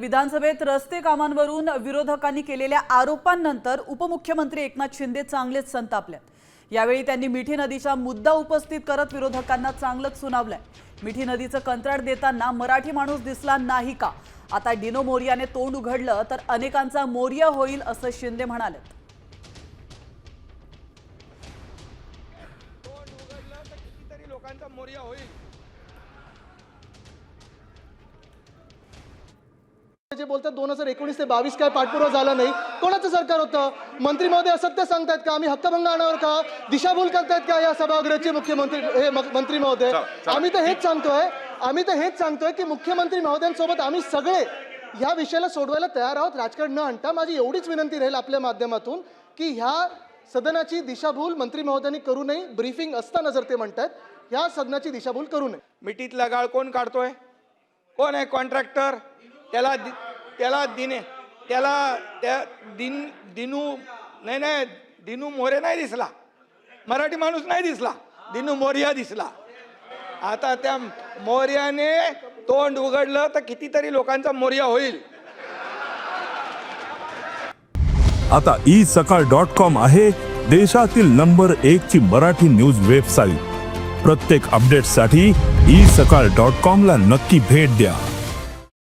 विधानसभेत रस्ते कामांवरून विरोधकांनी केलेल्या आरोपांनंतर उपमुख्यमंत्री एकनाथ शिंदे चांगलेच संतापल्यात यावेळी त्यांनी मिठी नदीचा मुद्दा उपस्थित करत विरोधकांना चांगलंच सुनावलंय. मिठी नदीचं कंत्राट देताना मराठी माणूस दिसला नाही का? आता डिनो मोरियाने तोंड उघडलं तर अनेकांचा मोर्या होईल असं शिंदे म्हणाले लोकांचा मोर्या होईल. जे बोलतात दोन हजार एकोणीस ते बावीस काय पाठपुरावा झाला नाही. कोणाचं सरकार होतं? मंत्री महोदय असत्य सांगतायत का? आम्ही हक्कभंग आणणार का? दिशाभूल करतायत का या सभागृहाचे मुख्यमंत्री हे मंत्री महोदय? आम्ही तर हेच सांगतोय आम्ही तर हेच सांगतोय की मुख्यमंत्री महोदयांसोबत आम्ही सगळे ह्या विषयाला सोडवायला तयार आहोत. राजकारण न आणता माझी एवढीच विनंती राहील आपल्या माध्यमातून की ह्या सदनाची दिशाभूल मंत्री महोदयांनी करू नये. ब्रीफिंग असताना जर ते म्हणतात ह्या सदनाची दिशाभूल करू नये. मिठीतला गाळ कोण काढतोय? कोण आहे कॉन्ट्रॅक्टर? त्याला दि- त्याला दिने त्याला त्या दिन दिनू नाही नाही दिनू मोरे नाही दिसला. मराठी माणूस नाही दिसला. दिनू मोर्या दिसला. आता त्या मोर्याने तोंड उघडलं तर कितीतरी लोकांचा मोर्या होईल. आता ई सकाळ डॉट कॉम आहे देशातील नंबर एक ची मराठी न्यूज वेबसाईट. प्रत्येक अपडेटसाठी ई सकाळ डॉट कॉम ला नक्की भेट द्या.